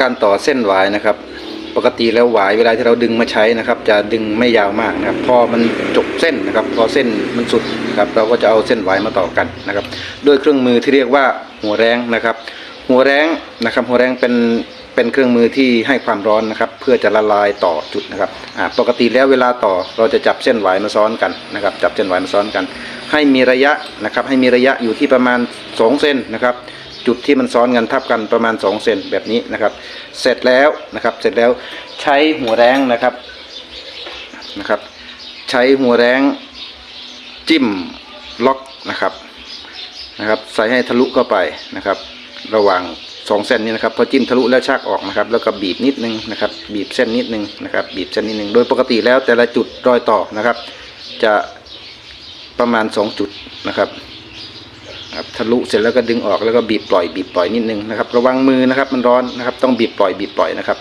การต่อเส้นหวายนะครับ ปกติแล้วหวายเวลาที่เราดึงมาใช้นะครับ จะดึงไม่ยาวมากนะครับ พอมันจบเส้นนะครับ พอเส้นมันสุดนะครับ เราก็จะเอาเส้นหวายมาต่อกันนะครับ ด้วยเครื่องมือที่เรียกว่าหัวแรงนะครับ หัวแรงนะครับ หัวแรงเป็นเป็นเครื่องมือที่ให้ความร้อนนะครับ เพื่อจะละลายต่อจุดนะครับปกติแล้วเวลาต่อเราจะจับเส้นหวายมาซ้อนกันนะครับ จับเส้นหวายมาซ้อนกัน ให้มีระยะนะครับ ให้มีระยะอยู่ที่ประมาณ2เซนนะครับ จุดที่มันซ้อนกันทับกันประมาณ2เซนแบบนี้นะครับ เสร็จแล้วนะครับ เสร็จแล้วใช้หัวแรงนะครับนะครับ ใช้หัวแรงจิ้มล็อกนะครับนะครับ ใส่ให้ทะลุเข้าไปนะครับ ระหว่างสองเส้นนี้นะครับพอจิ้มทะลุแล้วชักออกนะครับ แล้วก็บีบนิดนึงนะครับ บีบเส้นนิดนึงนะครับ บีบเส้นนิดนึงโดยปกติแล้วแต่ละจุดรอยต่อนะครับ จะประมาณ 2 จุดนะครับ ครับทะลุเสร็จแล้วก็ดึงออกแล้วก็บีบปล่อยบีบปล่อยนิดนึงนะครับ ระวังมือนะครับ มันร้อนนะครับ ต้องบีบปล่อยบีบปล่อยนะครับ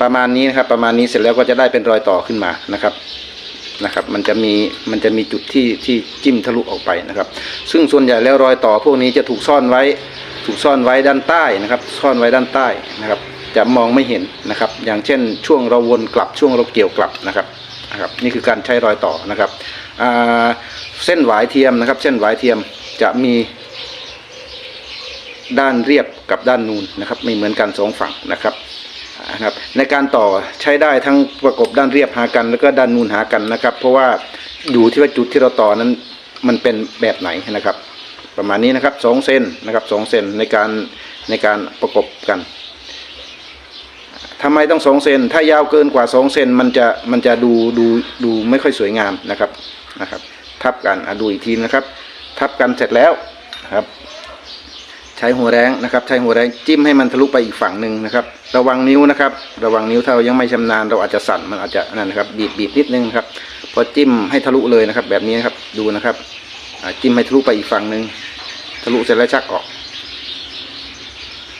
ประมาณนี้นะครับ ประมาณนี้เสร็จแล้วก็จะได้เป็นรอยต่อขึ้นมานะครับนะครับ มันจะมีมันจะมีจุดที่ที่จิ้มทะลุออกไปนะครับ ซึ่งส่วนใหญ่แล้วรอยต่อพวกนี้จะถูกซ่อนไว้ ถูกซ่อนไว้ด้านใต้นะครับ ซ่อนไว้ด้านใต้นะครับ จะมองไม่เห็นนะครับ อย่างเช่น ช่วงเราวนกลับช่วงเราเกี่ยวกลับนะครับ นะครับนี่คือการใช้รอยต่อนะครับเส้นหวายเทียมนะครับ เส้นหวายเทียมจะมีด้านเรียบกับด้านนูนนะครับ ไม่เหมือนกันสองฝั่งนะครับนะครับ ในการต่อใช้ได้ทั้งประกบด้านเรียบหากัน แล้วก็ด้านนูนหากันนะครับ เพราะว่าอยู่ที่ว่าจุดที่เราต่อนั้นมันเป็นแบบไหนนะครับ ประมาณนี้นะครับสองเซนนะครับสองเซนในการในการประกบกัน ทำไมต้องสองเซนถ้ายาวเกินกว่าสองเซนมันจะมันจะดูดูดูไม่ค่อยสวยงามนะครับนะครับ ทับกันอดูอีกทีนะครับ ทับกันเสร็จแล้วนะครับ ใช้หัวแรงนะครับ ใช้หัวแรงจิ้มให้มันทะลุไปอีกฝั่งหนึ่งนะครับ ระวังนิ้วนะครับ ระวังนิ้วถ้าเรายังไม่ชำนาญเราอาจจะสั่นมันอาจจะนั่นนะครับ บีบบีบนิดนึงครับพอจิ้มให้ทะลุเลยนะครับ แบบนี้นะครับดูนะครับจิ้มให้ทะลุไปอีกฝั่งหนึ่งทะลุเสร็จแล้วชักออก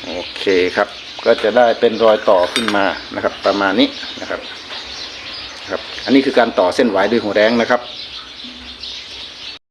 โอเคครับ ก็จะได้เป็นรอยต่อขึ้นมานะครับ ประมาณนี้นะครับครับ อันนี้คือการต่อเส้นไหวด้วยหัวแรงนะครับ